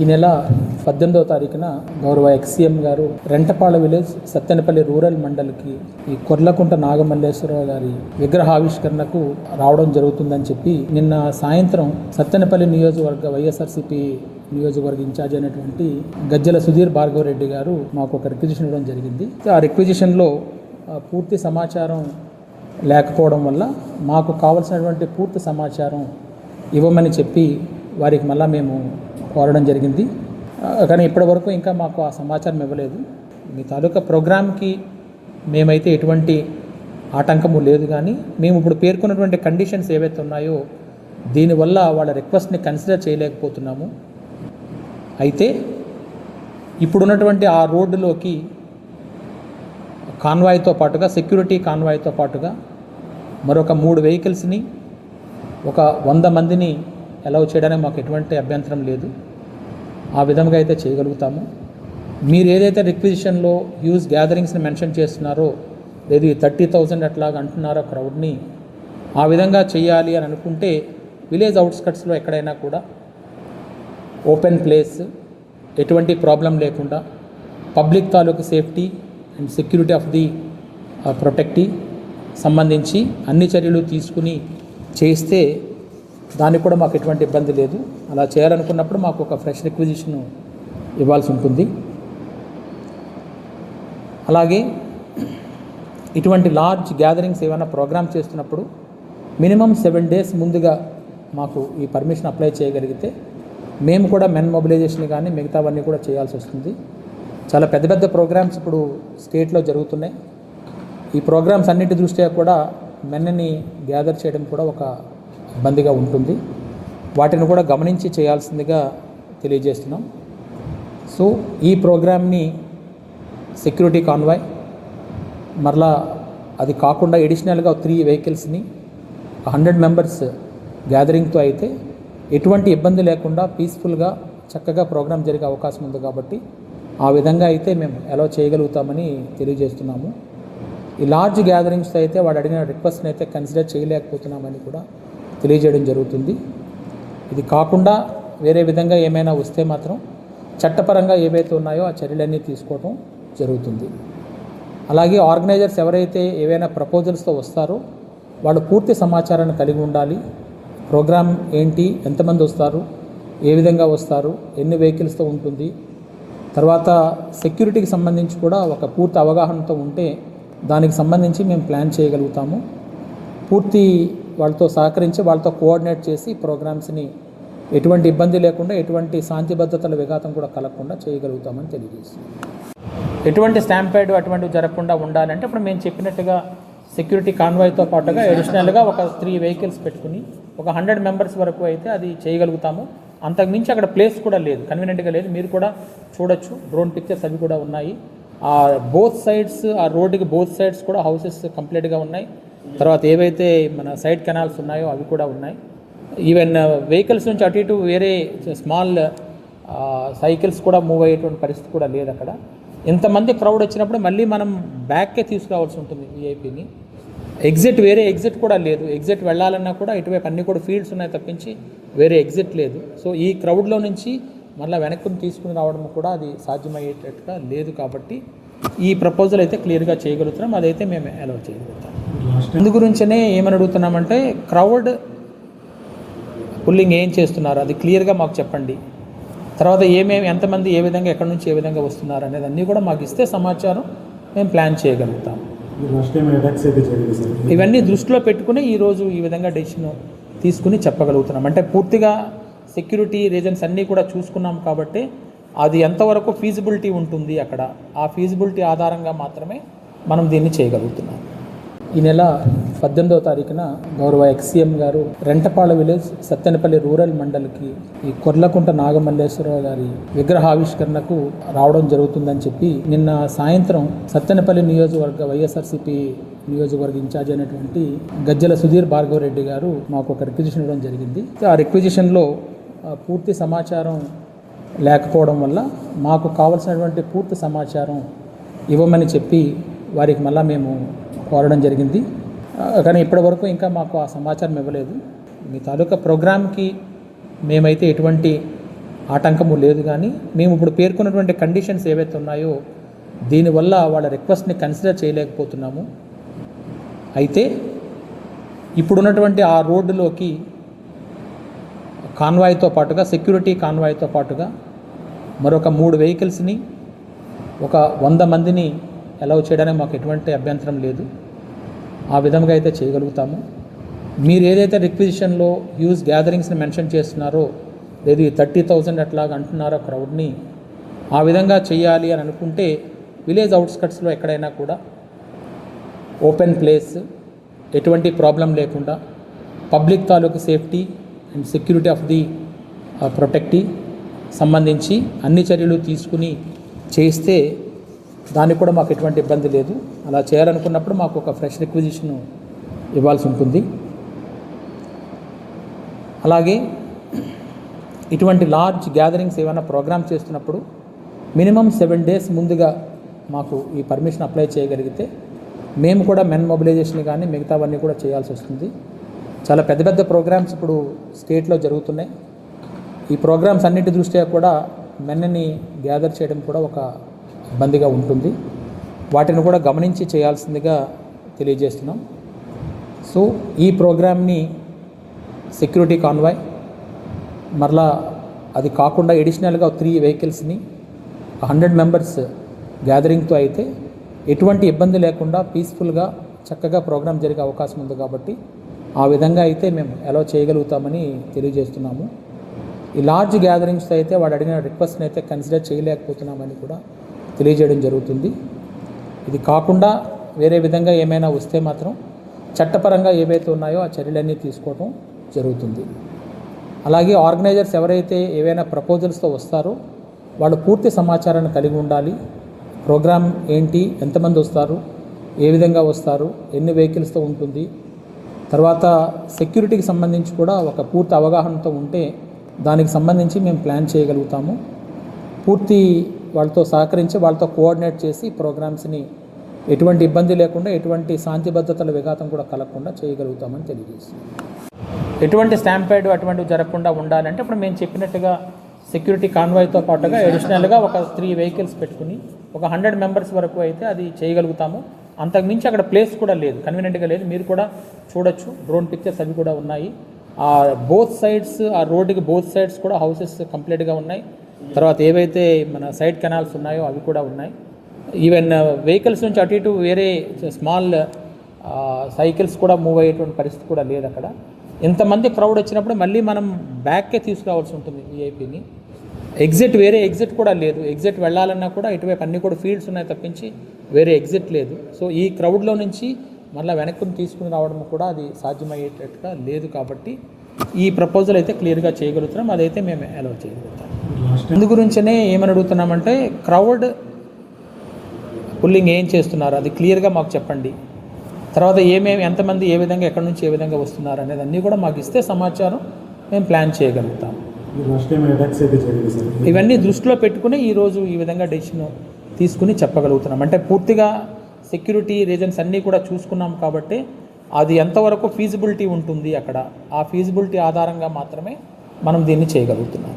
ఈ నెల పద్దెనిమిదవ తారీఖున గౌరవ ఎక్సీఎం గారు రెంటపాళ విలేజ్ సత్తెనపల్లి రూరల్ మండలికి ఈ కొర్లకుంట నాగమల్లేశ్వరరావు గారి విగ్రహావిష్కరణకు రావడం జరుగుతుందని చెప్పి నిన్న సాయంత్రం సత్తెనపల్లి నియోజకవర్గ వైఎస్ఆర్సీపీ నియోజకవర్గ ఇన్ఛార్జ్ అయినటువంటి గజ్జల సుధీర్ భార్గవరెడ్డి గారు మాకు ఒక రిక్విజిషన్ ఇవ్వడం జరిగింది. ఆ రిక్విజిషన్లో పూర్తి సమాచారం లేకపోవడం వల్ల మాకు కావలసినటువంటి పూర్తి సమాచారం ఇవ్వమని చెప్పి వారికి మళ్ళీ మేము కోరడం జరిగింది. కానీ ఇప్పటివరకు ఇంకా మాకు ఆ సమాచారం ఇవ్వలేదు. మీ తాలూకా ప్రోగ్రామ్కి మేమైతే ఎటువంటి ఆటంకము లేదు కానీ మేము ఇప్పుడు పేర్కొన్నటువంటి కండిషన్స్ ఏవైతే ఉన్నాయో దీనివల్ల వాళ్ళ రిక్వెస్ట్ని కన్సిడర్ చేయలేకపోతున్నాము. అయితే ఇప్పుడున్నటువంటి ఆ రోడ్డులోకి కాన్వాయ్తో పాటుగా సెక్యూరిటీ కాన్వాయ్తో పాటుగా మరొక మూడు వెహికల్స్ని ఒక వంద మందిని అలౌ చేయడానికి మాకు ఎటువంటి అభ్యంతరం లేదు. ఆ విధంగా అయితే చేయగలుగుతాము. మీరు ఏదైతే రిక్విజిషన్లో యూజ్ గ్యాదరింగ్స్ని మెన్షన్ చేస్తున్నారో లేదు ఈ థర్టీ థౌజండ్ అట్లాగా అంటున్నారో క్రౌడ్ని ఆ విధంగా చేయాలి అని అనుకుంటే విలేజ్ అవుట్స్కట్స్లో ఎక్కడైనా కూడా ఓపెన్ ప్లేస్ ఎటువంటి ప్రాబ్లం లేకుండా పబ్లిక్ తాలూకు safety and security of the protectee సంబంధించి అన్ని చర్యలు తీసుకుని చేస్తే దానికి కూడా మాకు ఎటువంటి ఇబ్బంది లేదు. అలా చేయాలనుకున్నప్పుడు మాకు ఒక ఫ్రెష్ రిక్విజిషన్ ఇవ్వాల్సి ఉంటుంది. అలాగే ఇటువంటి లార్జ్ గ్యాదరింగ్స్ ఏమైనా ప్రోగ్రామ్ చేస్తున్నప్పుడు మినిమం సెవెన్ డేస్ ముందుగా మాకు ఈ పర్మిషన్ అప్లై చేయగలిగితే మేము కూడా మెన్ మొబిలైజేషన్ కానీ మిగతావన్నీ కూడా చేయాల్సి వస్తుంది. చాలా పెద్ద పెద్ద ప్రోగ్రామ్స్ ఇప్పుడు స్టేట్లో జరుగుతున్నాయి. ఈ ప్రోగ్రామ్స్ అన్నిటి దృష్ట్యా కూడా మెన్ని గ్యాదర్ చేయడం కూడా ఒక ఇబ్బందిగా ఉంటుంది. వాటిని కూడా గమనించి చేయాల్సిందిగా తెలియజేస్తున్నాం. సో ఈ ప్రోగ్రామ్ని సెక్యూరిటీ కాన్వాయ్ మరలా అది కాకుండా ఎడిషనల్గా త్రీ వెహికల్స్ని హండ్రెడ్ మెంబర్స్ గ్యాదరింగ్తో అయితే ఎటువంటి ఇబ్బంది లేకుండా పీస్ఫుల్గా చక్కగా ప్రోగ్రామ్ జరిగే అవకాశం ఉంది కాబట్టి ఆ విధంగా అయితే మేము ఎలా చేయగలుగుతామని తెలియజేస్తున్నాము. ఈ లార్జ్ గ్యాదరింగ్స్ అయితే వాడు అడిగిన రిక్వెస్ట్ని అయితే కన్సిడర్ చేయలేకపోతున్నామని కూడా తెలియజేయడం జరుగుతుంది. ఇది కాకుండా వేరే విధంగా ఏమైనా వస్తే మాత్రం చట్టపరంగా ఏవైతే ఉన్నాయో ఆ చర్యలన్నీ తీసుకోవడం జరుగుతుంది. అలాగే ఆర్గనైజర్స్ ఎవరైతే ఏవైనా ప్రపోజల్స్తో వస్తారో వాళ్ళు పూర్తి సమాచారాన్ని కలిగి ఉండాలి. ప్రోగ్రామ్ ఏంటి ఎంతమంది వస్తారు ఏ విధంగా వస్తారు ఎన్ని వెహికల్స్తో ఉంటుంది. తర్వాత సెక్యూరిటీకి సంబంధించి కూడా ఒక పూర్తి అవగాహనతో ఉంటే దానికి సంబంధించి మేము ప్లాన్ చేయగలుగుతాము. పూర్తి వాళ్ళతో సహకరించి వాళ్ళతో కోఆర్డినేట్ చేసి ప్రోగ్రామ్స్ని ఎటువంటి ఇబ్బంది లేకుండా ఎటువంటి శాంతి భద్రతల విఘాతం కూడా కలగకుండా చేయగలుగుతామని తెలియజేస్తుంది ఎటువంటి స్టాంపేడ్ అటువంటివి జరగకుండా ఉండాలంటే ఇప్పుడు మేము చెప్పినట్టుగా సెక్యూరిటీ కాన్వాయ్తో పాటుగా అడిషనల్గా ఒక త్రీ వెహికల్స్ పెట్టుకుని ఒక హండ్రెడ్ మెంబర్స్ వరకు అయితే అది చేయగలుగుతాము. అంతకుమించి అక్కడ ప్లేస్ కూడా లేదు కన్వీనియంట్గా లేదు. మీరు కూడా చూడొచ్చు. డ్రోన్ పిక్చర్స్ అవి కూడా ఉన్నాయి. ఆ బోత్ సైడ్స్ ఆ రోడ్డుకి బోత్ సైడ్స్ కూడా హౌసెస్ కంప్లీట్గా ఉన్నాయి. తర్వాత ఏవైతే మన సైడ్ కెనాల్స్ ఉన్నాయో అవి కూడా ఉన్నాయి. ఈవెన్ వెహికల్స్ uh, నుంచి అటు ఇటు వేరే స్మాల్ సైకిల్స్ కూడా మూవ్ అయ్యేటువంటి పరిస్థితి కూడా లేదు అక్కడ. ఇంతమంది క్రౌడ్ వచ్చినప్పుడు మళ్ళీ మనం బ్యాక్కే తీసుకురావాల్సి ఉంటుంది విఐపిని ఎగ్జిట్ వేరే ఎగ్జిట్ కూడా లేదు. ఎగ్జిట్ వెళ్ళాలన్నా కూడా ఇటువైపు అన్ని కూడా ఫీల్డ్స్ ఉన్నాయి తప్పించి వేరే ఎగ్జిట్ లేదు. సో ఈ క్రౌడ్లో నుంచి మళ్ళీ వెనక్కి తీసుకుని రావడం కూడా అది సాధ్యమయ్యేటట్టుగా లేదు కాబట్టి ఈ ప్రపోజల్ అయితే క్లియర్గా చేయగలుగుతున్నాం. అదైతే మేము అలౌ చేయగలుగుతాం. అందు గురించనే ఏమని అడుగుతున్నామంటే క్రౌడ్ పుల్లింగ్ ఏం చేస్తున్నారు? అది క్లియర్గా మాకు చెప్పండి. తర్వాత ఏమేమి ఎంతమంది ఏ విధంగా ఎక్కడి నుంచి ఏ విధంగా వస్తున్నారు అనేది అన్నీ కూడా మాకు ఇస్తే సమాచారం మేము ప్లాన్ చేయగలుగుతాం. ఇవన్నీ దృష్టిలో పెట్టుకుని ఈరోజు ఈ విధంగా డెసిషన్ తీసుకుని చెప్పగలుగుతున్నాం. అంటే పూర్తిగా సెక్యూరిటీ రీజన్స్ అన్నీ కూడా చూసుకున్నాం కాబట్టి అది ఎంతవరకు ఫీజిబిలిటీ ఉంటుంది అక్కడ? ఆ ఫీజిబిలిటీ ఆధారంగా మాత్రమే మనం దీన్ని చేయగలుగుతున్నాం. ఈ నెల పద్దెనిమిదవ తారీఖున గౌరవ ఎక్సీఎం గారు రెంటపాళ విలేజ్ సత్తెనపల్లి రూరల్ మండలికి ఈ కొర్లకుంట నాగమల్లేశ్వరరావు గారి విగ్రహావిష్కరణకు రావడం జరుగుతుందని చెప్పి నిన్న సాయంత్రం సత్తెనపల్లి నియోజకవర్గ వైఎస్ఆర్సీపీ నియోజకవర్గ ఇన్ఛార్జ్ అయినటువంటి గజ్జల సుధీర్ భార్గవరెడ్డి గారు మాకు ఒక రిక్విజిషన్ ఇవ్వడం జరిగింది. ఆ రిక్విజిషన్లో పూర్తి సమాచారం లేకపోవడం వల్ల మాకు కావలసినటువంటి పూర్తి సమాచారం ఇవ్వమని చెప్పి వారికి మళ్ళా మేము కోరడం జరిగింది. కానీ ఇప్పటివరకు ఇంకా మాకు ఆ సమాచారం ఇవ్వలేదు. మీ తాలూకా ప్రోగ్రామ్కి మేమైతే ఎటువంటి ఆటంకము లేదు కానీ మేము ఇప్పుడు పేర్కొన్నటువంటి కండిషన్స్ ఏవైతే ఉన్నాయో దీనివల్ల వాళ్ళ రిక్వెస్ట్ని కన్సిడర్ చేయలేకపోతున్నాము. అయితే ఇప్పుడున్నటువంటి ఆ రోడ్డులోకి కాన్వాయ్తో పాటుగా సెక్యూరిటీ కాన్వాయ్తో పాటుగా మరొక మూడు వెహికల్స్ని ఒక వంద మందిని అలౌ చేయడానికి మాకు ఎటువంటి అభ్యంతరం లేదు. ఆ విధంగా అయితే చేయగలుగుతాము. మీరు ఏదైతే రిక్విజిషన్లో హ్యూజ్ గ్యాదరింగ్స్ని మెన్షన్ చేస్తున్నారో లేదు ఈ థర్టీ థౌజండ్ అట్లాగా అంటున్నారో క్రౌడ్ని ఆ విధంగా చేయాలి అని అనుకుంటే విలేజ్ అవుట్స్కట్స్లో ఎక్కడైనా కూడా ఓపెన్ ప్లేస్ ఎటువంటి ప్రాబ్లం లేకుండా పబ్లిక్ తాలూకు safety and security of the protectee సంబంధించి అన్ని చర్యలు తీసుకుని చేస్తే దానికి కూడా మాకు ఎటువంటి ఇబ్బంది లేదు. అలా చేయాలనుకున్నప్పుడు మాకు ఒక ఫ్రెష్ రిక్విజిషన్ ఇవ్వాల్సి ఉంటుంది. అలాగే ఇటువంటి లార్జ్ గ్యాదరింగ్స్ ఏమైనా ప్రోగ్రామ్ చేస్తున్నప్పుడు మినిమం సెవెన్ డేస్ ముందుగా మాకు ఈ పర్మిషన్ అప్లై చేయగలిగితే మేము కూడా మెన్ మొబిలైజేషన్ కానీ మిగతావన్నీ కూడా చేయాల్సి వస్తుంది. చాలా పెద్ద పెద్ద ప్రోగ్రామ్స్ ఇప్పుడు స్టేట్లో జరుగుతున్నాయి. ఈ ప్రోగ్రామ్స్ అన్నిటి దృష్ట్యా కూడా మెన్ని గ్యాదర్ చేయడం కూడా ఒక ఇబ్బందిగా ఉంటుంది. వాటిని కూడా గమనించి చేయాల్సిందిగా తెలియజేస్తున్నాం. సో ఈ ప్రోగ్రామ్ని సెక్యూరిటీ కాన్వాయ్ మరలా అది కాకుండా ఎడిషనల్గా త్రీ వెహికల్స్ని హండ్రెడ్ మెంబర్స్ గ్యాదరింగ్తో అయితే ఎటువంటి ఇబ్బంది లేకుండా పీస్ఫుల్గా చక్కగా ప్రోగ్రాం జరిగే అవకాశం ఉంది కాబట్టి ఆ విధంగా అయితే మేము అలో చేయగలుగుతామని తెలియజేస్తున్నాము. ఈ లార్జ్ గ్యాదరింగ్స్ అయితే వాడు అడిగిన రిక్వెస్ట్ని అయితే కన్సిడర్ చేయలేకపోతున్నామని కూడా తెలియజేయడం జరుగుతుంది. ఇది కాకుండా వేరే విధంగా ఏమైనా వస్తే మాత్రం చట్టపరంగా ఏవైతే ఉన్నాయో ఆ చర్యలన్నీ తీసుకోవడం జరుగుతుంది. అలాగే ఆర్గనైజర్స్ ఎవరైతే ఏవైనా ప్రపోజల్స్తో వస్తారో వాళ్ళు పూర్తి సమాచారాన్ని కలిగి ఉండాలి. ప్రోగ్రామ్ ఏంటి ఎంతమంది వస్తారు ఏ విధంగా వస్తారు ఎన్ని వెహికల్స్తో ఉంటుంది తర్వాత సెక్యూరిటీకి సంబంధించి కూడా ఒక పూర్తి అవగాహనతో ఉంటే దానికి సంబంధించి మేము ప్లాన్ చేయగలుగుతాము. పూర్తి వాళ్ళతో సహకరించి వాళ్ళతో కోఆర్డినేట్ చేసి ప్రోగ్రామ్స్ని ఎటువంటి ఇబ్బంది లేకుండా ఎటువంటి శాంతి భద్రతల విఘాతం కూడా కలగకుండా చేయగలుగుతామని తెలియజేస్తుంది ఎటువంటి స్టాంపైడ్ అటువంటివి జరగకుండా ఉండాలంటే ఇప్పుడు మేము చెప్పినట్టుగా సెక్యూరిటీ కాన్వాయ్తో పాటుగా అడిషనల్గా ఒక త్రీ వెహికల్స్ పెట్టుకుని ఒక హండ్రెడ్ మెంబర్స్ వరకు అయితే అది చేయగలుగుతాము. అంతకుమించి అక్కడ ప్లేస్ కూడా లేదు కన్వీనియంట్గా లేదు. మీరు కూడా చూడొచ్చు. డ్రోన్ పిక్చర్స్ అవి కూడా ఉన్నాయి. ఆ బోత్ సైడ్స్ ఆ రోడ్డుకి బోత్ సైడ్స్ కూడా హౌసెస్ కంప్లీట్గా ఉన్నాయి. తర్వాత ఏవైతే మన సైడ్ కెనాల్స్ ఉన్నాయో అవి కూడా ఉన్నాయి. ఈవెన్ వెహికల్స్ uh, నుంచి అటు ఇటు వేరే స్మాల్ సైకిల్స్ కూడా మూవ్ అయ్యేటువంటి పరిస్థితి కూడా లేదు అక్కడ. ఇంతమంది క్రౌడ్ వచ్చినప్పుడు మళ్ళీ మనం బ్యాక్కే తీసుకురావాల్సి ఉంటుంది విఐపిని ఎగ్జిట్ వేరే ఎగ్జిట్ కూడా లేదు. ఎగ్జిట్ వెళ్ళాలన్నా కూడా ఇటువైపు అన్ని కూడా ఫీల్డ్స్ ఉన్నాయి తప్పించి వేరే ఎగ్జిట్ లేదు. సో ఈ క్రౌడ్లో నుంచి మళ్ళీ వెనక్కి తీసుకుని రావడం కూడా అది సాధ్యమయ్యేటట్టుగా లేదు కాబట్టి ఈ ప్రపోజల్ అయితే క్లియర్గా చేయగలుగుతున్నాం. అదైతే మేము అలౌ చేయగలుగుతాం. అందు గురించనే ఏమని అడుగుతున్నామంటే క్రౌడ్ పుల్లింగ్ ఏం చేస్తున్నారు? అది క్లియర్గా మాకు చెప్పండి. తర్వాత ఏమేమి ఎంతమంది ఏ విధంగా ఎక్కడి నుంచి ఏ విధంగా వస్తున్నారు అనేది అన్నీ కూడా మాకు ఇస్తే సమాచారం మేము ప్లాన్ చేయగలుగుతాం. ఇవన్నీ దృష్టిలో పెట్టుకుని ఈరోజు ఈ విధంగా డెసిషన్ తీసుకుని చెప్పగలుగుతున్నాం. అంటే పూర్తిగా సెక్యూరిటీ రీజన్స్ అన్నీ కూడా చూసుకున్నాం కాబట్టి అది ఎంతవరకు ఫీజిబిలిటీ ఉంటుంది అక్కడ ఆ ఫీజిబిలిటీ ఆధారంగా మాత్రమే మనం దీన్ని చేయగలుగుతున్నాం.